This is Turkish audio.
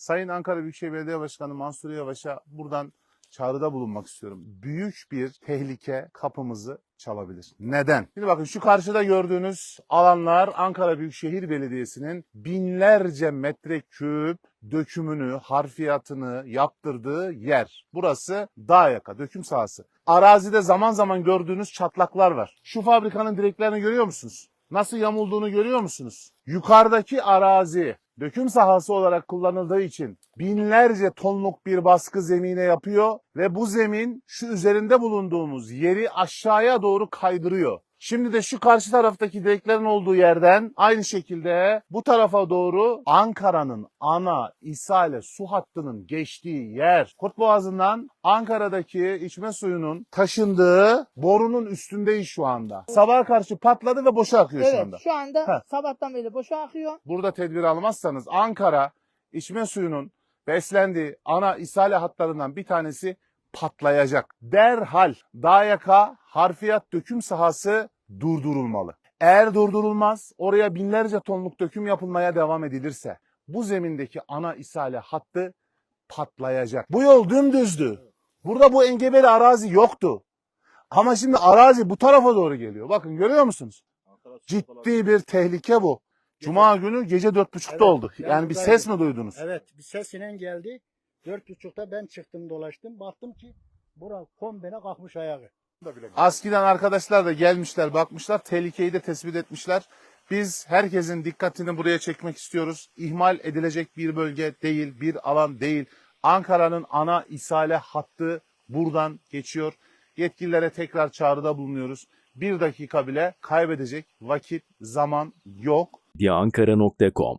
Sayın Ankara Büyükşehir Belediye Başkanı Mansur Yavaş'a buradan çağrıda bulunmak istiyorum. Büyük bir tehlike kapımızı çalabilir. Neden? Şimdi bakın şu karşıda gördüğünüz alanlar Ankara Büyükşehir Belediyesi'nin binlerce metreküp dökümünü, harfiyatını yaptırdığı yer. Burası dağ yaka, döküm sahası. Arazide zaman zaman gördüğünüz çatlaklar var. Şu fabrikanın direklerini görüyor musunuz? Nasıl yamulduğunu görüyor musunuz? Yukarıdaki arazi döküm sahası olarak kullanıldığı için binlerce tonluk bir baskı zemine yapıyor ve bu zemin şu üzerinde bulunduğumuz yeri aşağıya doğru kaydırıyor. Şimdi de şu karşı taraftaki direklerin olduğu yerden aynı şekilde bu tarafa doğru Ankara'nın ana ishale su hattının geçtiği yer. Kurt Boğazı'ndan Ankara'daki içme suyunun taşındığı borunun üstündeyiz şu anda. Sabah karşı patladı ve boşa akıyor şu Evet anda. şu anda Heh. sabahtan beri boşa akıyor. burada tedbir almazsanız Ankara içme suyunun beslendiği ana ishale hatlarından bir tanesi patlayacak. Derhal Dayaka harfiyat döküm sahası durdurulmalı. Eğer durdurulmaz oraya binlerce tonluk döküm yapılmaya devam edilirse bu zemindeki ana ishale hattı patlayacak. Bu yol dümdüzdü. Burada bu engebeli arazi yoktu. Ama şimdi arazi bu tarafa doğru geliyor. Bakın görüyor musunuz? Ciddi bir tehlike bu. Cuma günü gece dört buçukta Evet, oldu. ben Yani bir ses mi duydunuz? Evet bir ses inen geldi. Dört buçukta ben çıktım dolaştım. Baktım ki bura kombine kalkmış ayağı. Aski'den arkadaşlar da gelmişler, bakmışlar. Tehlikeyi de tespit etmişler. Biz herkesin dikkatini buraya çekmek istiyoruz. İhmal edilecek bir bölge değil, bir alan değil. Ankara'nın ana ishale hattı buradan geçiyor. Yetkililere tekrar çağrıda bulunuyoruz. Bir dakika bile kaybedecek vakit, zaman yok. diyankara.com